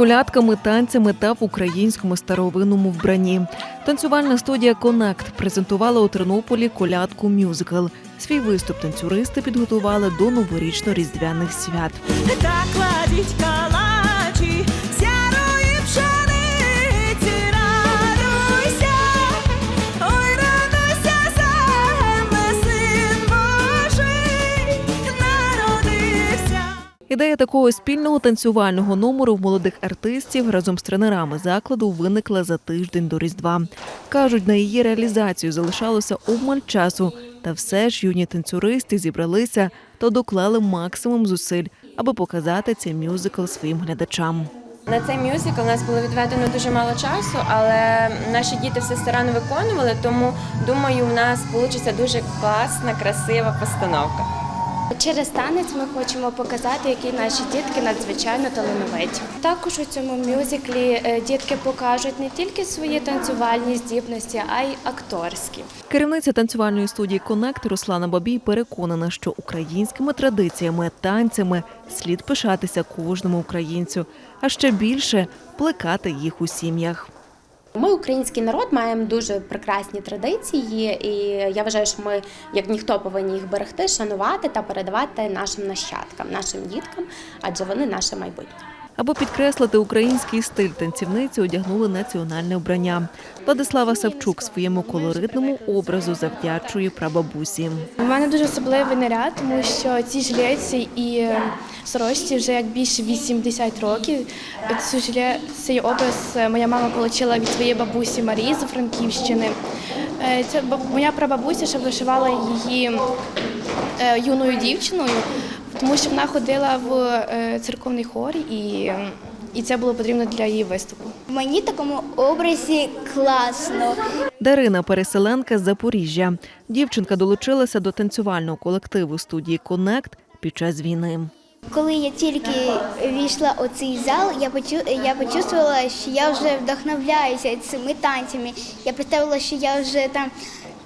колядками, танцями та в українському старовинному вбранні. Танцювальна студія Конакт презентувала у Тернополі колядку мюзикл. Свій виступ танцюристи підготували до новорічно-різдвяних свят. Ідея такого спільного танцювального номеру в молодих артистів разом з тренерами закладу виникла за тиждень до Різдва. Кажуть, на її реалізацію залишалося обмаль часу, та все ж юні танцюристи зібралися та доклали максимум зусиль, аби показати цей мюзикл своїм глядачам. На цей мюзикл у нас було відведено дуже мало часу, але наші діти все старанно виконували, тому думаю, у нас вийде дуже класна, красива постановка. Через танець ми хочемо показати, які наші дітки надзвичайно талановиті. Також у цьому мюзиклі е, дітки покажуть не тільки свої танцювальні здібності, а й акторські. Керівниця танцювальної студії Конект Руслана Бабій переконана, що українськими традиціями, танцями слід пишатися кожному українцю, а ще більше плекати їх у сім'ях. Ми, український народ, маємо дуже прекрасні традиції, і я вважаю, що ми, як ніхто, повинні їх берегти, шанувати та передавати нашим нащадкам, нашим діткам, адже вони наше майбутнє. Аби підкреслити український стиль танцівниці, одягнули національне вбрання. Владислава Савчук своєму колоритному образу завдячує прабабусі. У мене дуже особливий наряд, тому що ці жилетці і сорочці вже як більше 80 років. Цю жиле- цей образ моя мама отримала від своєї бабусі Марії з Франківщини. Це моя прабабуся ще вишивала її е, юною дівчиною, тому що вона ходила в е, церковний хор і, і це було потрібно для її виступу. Мені в такому образі класно. Дарина переселенка з Запоріжжя. Дівчинка долучилася до танцювального колективу студії Конект під час війни. Коли я тільки війшла у цей зал, я почу, я почувствувала, що я вже вдохновляюся цими танцями. Я представила, що я вже там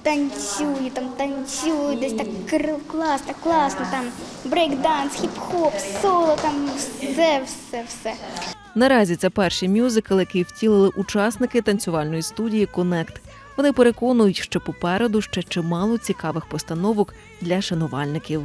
танцюю, там танцюю, десь так класно, класно, там брейк-данс, хіп-хоп, соло, там все, все, все. Наразі це перший мюзикл, який втілили учасники танцювальної студії Конект. Вони переконують, що попереду ще чимало цікавих постановок для шанувальників.